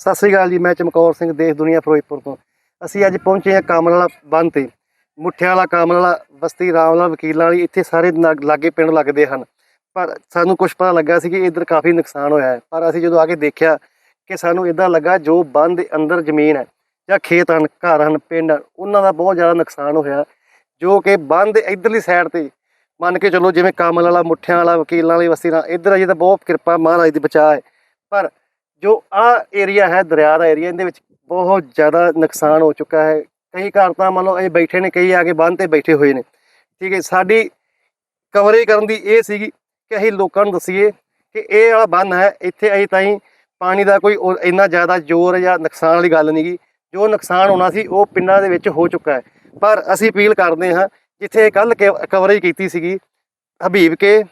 ਸਤਿ ਸ੍ਰੀ ਅਕਾਲ ਜੀ ਮੈਂ ਚਮਕੌਰ ਸਿੰਘ ਦੇਸ਼ ਦੁਨੀਆ ਫਿਰੋਜ਼ਪੁਰ ਤੋਂ। ਅਸੀਂ ਅੱਜ ਪਹੁੰਚੇ ਹਾਂ ਕਾਮਲ ਵਾਲਾ ਬੰਨ ਤੇ। ਮੁੱਠਿਆਂ ਵਾਲਾ ਕਾਮਲ ਵਾਲਾ ਬਸਤੀ ਵਾਲਾ ਵਕੀਲਾਂ ਵਾਲੀ ਇੱਥੇ ਸਾਰੇ ਨਾ- ਲਾਗੇ ਪਿੰਡ ਲੱਗਦੇ ਹਨ। ਪਰ ਸਾਨੂੰ ਕੁਝ ਪਤਾ ਲੱਗਾ ਸੀ ਕਿ ਇੱਧਰ ਕਾਫੀ ਨੁਕਸਾਨ ਹੋਇਆ ਹੈ। ਪਰ ਅਸੀਂ ਜਦੋਂ ਆ ਕੇ ਦੇਖਿਆ ਕਿ ਸਾਨੂੰ ਇਦਾਂ ਲੱਗਾ ਜੋ ਬੰਨ ਦੇ ਅੰਦਰ ਜ਼ਮੀਨ ਹੈ ਜਾਂ ਖੇਤ ਹਨ ਘਰ ਹਨ ਪਿੰਡ ਹਨ, ਉਹਨਾਂ ਦਾ ਬਹੁਤ ਜ਼ਿਆਦਾ ਨੁਕਸਾਨ ਹੋਇਆ ਜੋ ਕਿ ਬੰਨ ਦੇ ਇਧਰਲੀ ਸਾਈਡ ਤੇ। ਮੰਨ ਕੇ ਚੱਲੋ ਜਿਵੇਂ ਕਾਮਲ ਵਾਲਾ ਮੁੱਠਿਆਂ ਵਾਲਾ ਵਕੀਲਾਂ ਵਾਲੀ ਬਸਤੀ ਨਾਲ ਇੱਧਰ ਅਜੇ ਤਾਂ ਬਹੁਤ ਕਿਰਪਾ ਮਹਾਰਾਜ ਦੀ ਬਚਾਅ ਹੈ। ਪਰ ਜੋ ਆ ਏਰੀਆ ਹੈ, ਦਰਿਆ ਦਾ ਏਰੀਆ ਇਹਦੇ ਵਿੱਚ ਬਹੁਤ ਜ਼ਿਆਦਾ ਨੁਕਸਾਨ ਹੋ ਚੁੱਕਾ ਹੈ। ਕਈ ਘਰ ਤਾਂ ਮੰਨ ਲਓ ਇਹ ਬੈਠੇ ਨੇ, ਕਈ ਆ ਕੇ ਬੰਨ ਤੇ ਬੈਠੇ ਹੋਏ ਨੇ। ਠੀਕ ਹੈ, ਸਾਡੀ ਕਵਰੇਜ ਕਰਨ ਦੀ ਇਹ ਸੀਗੀ ਕਿ ਅਸੀਂ ਲੋਕਾਂ ਨੂੰ ਦਸੀਏ ਕਿ ਇਹ ਵਾਲਾ ਬੰਨ ਹੈ, ਇੱਥੇ ਅਜੇ ਤਾਈਂ ਪਾਣੀ ਦਾ ਕੋਈ ਉਹ ਇੰਨਾ ਜ਼ਿਆਦਾ ਜ਼ੋਰ ਜਾਂ ਨੁਕਸਾਨ ਵਾਲੀ ਗੱਲ ਨਹੀਂਗੀ ਜੋ ਨੁਕਸਾਨ ਹੋਣਾ ਸੀ, ਉਹ ਪਿੰਡਾਂ ਦੇ ਵਿੱਚ ਹੋ ਚੁੱਕਾ ਹੈ। ਪਰ ਅਸੀਂ ਅਪੀਲ ਕਰਦੇ ਹਾਂ, ਜਿੱਥੇ ਕੱਲ ਕਵਰੇਜ ਕੀਤੀ ਸੀਗੀ, ਹਬੀਬ ਕੇ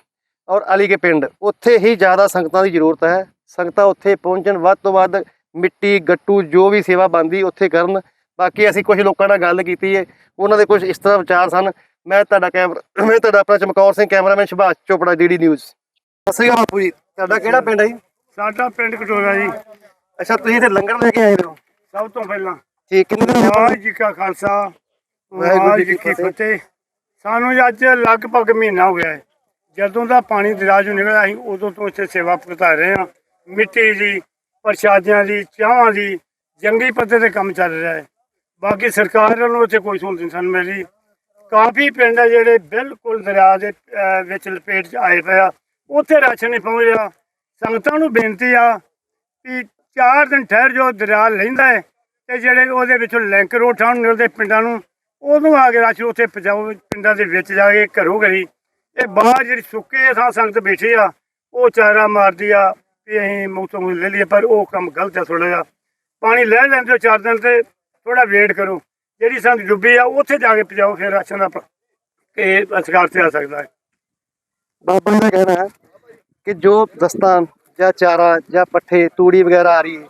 ਔਰ ਅਲੀ ਕੇ ਪਿੰਡ, ਉੱਥੇ ਹੀ ਜ਼ਿਆਦਾ ਸੰਗਤਾਂ ਦੀ ਜ਼ਰੂਰਤ ਹੈ। ਸੰਗਤਾਂ ਉੱਥੇ ਪਹੁੰਚਣ ਵੱਧ ਤੋਂ ਵੱਧ ਮਿੱਟੀ ਗੱਟੂ ਜੋ ਵੀ ਸੇਵਾ ਬੰਦੀ ਉੱਥੇ ਕਰਨ। ਬਾਕੀ ਅਸੀਂ ਕੁਝ ਲੋਕਾਂ ਨਾਲ ਗੱਲ ਕੀਤੀ ਹੈ ਉਹਨਾਂ ਦੇ ਕੁਝ ਇਸ ਤਰ੍ਹਾਂ ਵਿਚਾਰ ਸਨ। ਮੈਂ ਤੁਹਾਡਾ ਕੈਮਰਾ ਮੈਂ ਤੁਹਾਡਾ ਆਪਣਾ Chamkaur Singh cameraman Subhash Chopra DD news. ਸਤਿ ਸ਼੍ਰੀ ਅਕਾਲ ਬਾਪੂ ਜੀ ਤੁਹਾਡਾ ਕਿਹੜਾ ਪਿੰਡ ਹੈ ਜੀ? ਸਾਡਾ ਪਿੰਡ ਕਟੋਰਾ ਜੀ। ਅੱਛਾ ਤੁਸੀਂ ਤੇ ਲੰਗਰ ਲੈ ਕੇ ਆਏ ਹੋ? ਸਭ ਤੋਂ ਪਹਿਲਾਂ। ਠੀਕ ਕਿੰਨੇ ਦਿਨ? ਵਾਹਿਗੁਰੂ ਜੀ ਕਾ ਖਾਲਸਾ ਵਾਹਿਗੁਰੂ ਜੀ ਕੀ ਫਤਿਹ। ਸਾਨੂੰ ਅੱਜ ਲਗਭਗ ਮਹੀਨਾ ਹੋ ਗਿਆ ਹੈ ਜਦੋਂ ਦਾ ਪਾਣੀ ਦਰਿਆ ਚੋਂ ਨਿਕਲਿਆ ਅਸੀਂ ਉਦੋਂ ਤੋਂ ਇੱਥੇ ਸੇਵਾ ਭੁਗਤਾ ਰਹੇ ਹਾਂ। ਮਿੱਟੀ ਦੀ, ਪ੍ਰਸ਼ਾਦਿਆਂ ਦੀ, ਚਾਹਾਂ ਦੀ, ਜੰਗੀ ਪੱਧਰ ਤੇ ਕੰਮ ਚੱਲ ਰਿਹਾ ਹੈ। ਬਾਕੀ ਸਰਕਾਰ ਵੱਲੋਂ ਇੱਥੇ ਕੋਈ ਸਹੂਲਤ ਨਹੀਂ ਸਾਨੂੰ ਮਿਲੀ। ਕਾਫੀ ਪਿੰਡ ਆ ਜਿਹੜੇ ਬਿਲਕੁਲ ਦਰਿਆ ਦੇ ਵਿੱਚ ਲਪੇਟ 'ਚ ਆਏ ਪਏ ਆ। ਉੱਥੇ ਰਾਸ਼ਨ ਨਹੀਂ ਪਹੁੰਚ ਰਿਹਾ। ਸੰਗਤਾਂ ਨੂੰ ਬੇਨਤੀ ਆ ਕਿ ਚਾਰ ਦਿਨ ਠਹਿਰ ਜੋ ਦਰਿਆ ਲੈਂਦਾ ਹੈ ਤੇ ਜਿਹੜੇ ਉਹਦੇ ਵਿੱਚੋਂ ਲਿੰਕ ਰੋਡ ਠਾਣ ਮਿਲਦੇ ਪਿੰਡਾਂ ਨੂੰ, ਉਹਨੂੰ ਆ ਕੇ ਰਾਸ਼ਨ ਉੱਥੇ ਪਹੁੰਚਾਓ, ਪਿੰਡਾਂ ਦੇ ਵਿੱਚ ਜਾ ਕੇ ਘਰੋਂ ਘਰੀ। ਇਹ ਬਾਹਰ ਜਿਹੜੀ ਸੁੱਕੇ ਥਾਂ ਸੰਗਤ ਬੈਠੇ ਆ, ਉਹ ਚਾਰਾ ਮਾਰਦੀ ਆ ਵੀ ਅਸੀਂ ਮੌਸਮ ਲੈ ਲਈਏ, ਪਰ ਉਹ ਕੰਮ ਗਲਤ ਹੈ ਥੋੜਾ ਜਿਹਾ ਪਾਣੀ ਲੈ ਲੈਂਦੇ ਹੋ ਚਾਰ ਦਿਨ ਤੇ ਥੋੜਾ ਵੇਟ ਕਰੋ। ਜਿਹੜੀ ਸੰਗਤ ਡੁੱਬੀ ਆ, ਉੱਥੇ ਜਾ ਕੇ ਪਹੁੰਚਾਓ ਫਿਰ ਰਾਸ਼ਨ ਦਾ ਇਹ ਅਸਕਾਰ ਤੇ ਆ ਸਕਦਾ ਹੈ। ਬਾਬਾ ਜੀ ਦਾ ਕਹਿਣਾ ਹੈ ਕਿ ਜੋ ਦਸਤਾਨ ਜਾਂ ਚਾਰਾ ਜਾਂ ਪੱਠੇ, ਤੂੜੀ ਵਗੈਰਾ ਆ ਰਹੀ ਹੈ,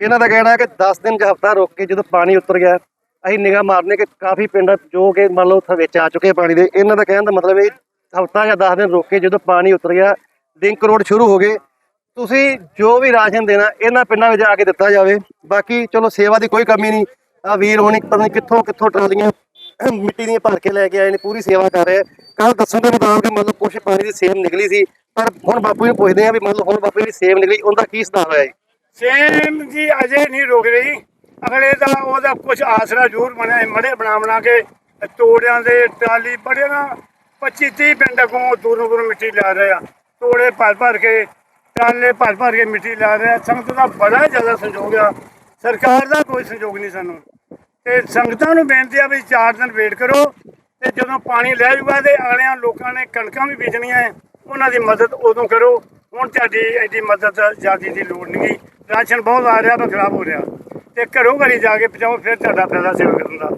ਇਹਨਾਂ ਦਾ ਕਹਿਣਾ ਹੈ ਕਿ 10 ਦਿਨ ਜਾਂ ਹਫਤਾ ਰੁਕ ਕੇ ਜਦੋਂ ਪਾਣੀ ਉਤਰ ਗਿਆ, ਅਸੀਂ ਨਿਗਾਹ ਮਾਰਨੇ ਕਿ ਕਾਫੀ ਪਿੰਡ ਜੋ ਕਿ ਮੰਨ ਲਓ ਉੱਥੇ ਵਿੱਚ ਆ ਚੁੱਕੇ ਪਾਣੀ ਦੇ, ਇਹਨਾਂ ਦਾ ਕਹਿਣ ਦਾ ਮਤਲਬ ਇਹ ਹਫਤਾ ਜਾਂ 10 ਦਿਨ ਰੁਕ ਕੇ ਜਦੋਂ ਪਾਣੀ ਉਤਰ ਗਿਆ ਲਿੰਕ ਰੋਡ ਸ਼ੁਰੂ ਹੋ ਗਏ ਤੁਸੀਂ ਜੋ ਵੀ ਰਾਸ਼ਨ ਦੇਣਾ, ਇਹਨਾਂ ਪਿੰਡਾਂ ਵਿੱਚ ਆ ਕੇ ਦਿੱਤਾ ਜਾਵੇ। ਬਾਕੀ ਚਲੋ, ਸੇਵਾ ਦੀ ਕੋਈ ਕਮੀ ਨਹੀਂ। ਆ ਵੀਰ ਹੋਣੀ ਪਤਾ ਨਹੀਂ ਕਿੱਥੋਂ ਕਿੱਥੋਂ ਟਰਾਲੀਆਂ ਮਿੱਟੀ ਦੀਆਂ ਭਰ ਕੇ ਲੈ ਕੇ ਆਏ ਨੇ, ਪੂਰੀ ਸੇਵਾ ਕਰ ਰਹੇ ਕੱਲ ਦੱਸਣ ਦੇ ਮੁਤਾਬਕ ਮਤਲਬ ਕੁਛ ਪਾਣੀ ਦੀ ਸੇਮ ਨਿਕਲੀ ਸੀ, ਪਰ ਹੁਣ ਬਾਪੂ ਨੂੰ ਪੁੱਛਦੇ ਆ ਵੀ ਮਤਲਬ ਹੁਣ ਬਾਪੂ ਦੀ ਸੇਮ ਨਿਕਲੀ, ਉਹਦਾ ਕੀ ਸੁਧਾਰ ਹੋਇਆ ਜੀ? ਸੇਮ ਜੀ ਅਜੇ ਨਹੀਂ ਰੁਕ ਰਹੀ। ਅਗਲੇ ਦਾ ਉਹਦਾ ਕੁਝ ਆਸਰਾ ਜ਼ਰੂਰ ਬਣਿਆ ਮੜੇ ਬਣਾ ਬਣਾ ਕੇ ਤੋੜਿਆਂ ਦੇ ਟਰਾਲੀ ਬੜੇ ਨਾ 25 30 ਪਿੰਡ ਕੋਲ ਦੂਰੋਂ ਦੂਰੋਂ ਮਿੱਟੀ ਲਾ ਰਹੇ ਆ। ਤੋੜੇ ਭਰ ਭਰ ਕੇ ਟਰਾਲੇ ਭਰ ਭਰ ਕੇ ਮਿੱਟੀ ਲਾ ਰਿਹਾ। ਸੰਗਤ ਦਾ ਬੜਾ ਜ਼ਿਆਦਾ ਸੰਯੋਗ ਆ। ਸਰਕਾਰ ਦਾ ਕੋਈ ਸੰਯੋਗ ਨਹੀਂ ਸਾਨੂੰ। ਤੇ ਸੰਗਤਾਂ ਨੂੰ ਬੇਨਤੀ ਆ ਵੀ 4 ਦਿਨ ਵੇਟ ਕਰੋ ਤੇ ਜਦੋਂ ਪਾਣੀ ਲੈ ਜੂਗਾ ਤੇ ਅਗਲਿਆਂ ਲੋਕਾਂ ਨੇ ਕਣਕਾਂ ਵੀ ਬੀਜਣੀਆਂ ਹੈ ਉਹਨਾਂ ਦੀ ਮਦਦ ਉਦੋਂ ਕਰੋ। ਹੁਣ ਤੁਹਾਡੀ ਐਡੀ ਮਦਦ ਜ਼ਿਆਦੀ ਦੀ ਲੋੜ ਨਹੀਂ ਰਾਸ਼ਨ ਬਹੁਤ ਆ ਰਿਹਾ, ਪਰ ਖਰਾਬ ਹੋ ਰਿਹਾ। ਤੇ ਘਰੋਂ ਘਰੀ ਜਾ ਕੇ ਪਹੁੰਚਾਓ, ਫਿਰ ਤੁਹਾਡਾ ਫਾਇਦਾ ਸੇਵਾ ਕਰਨ ਦਾ।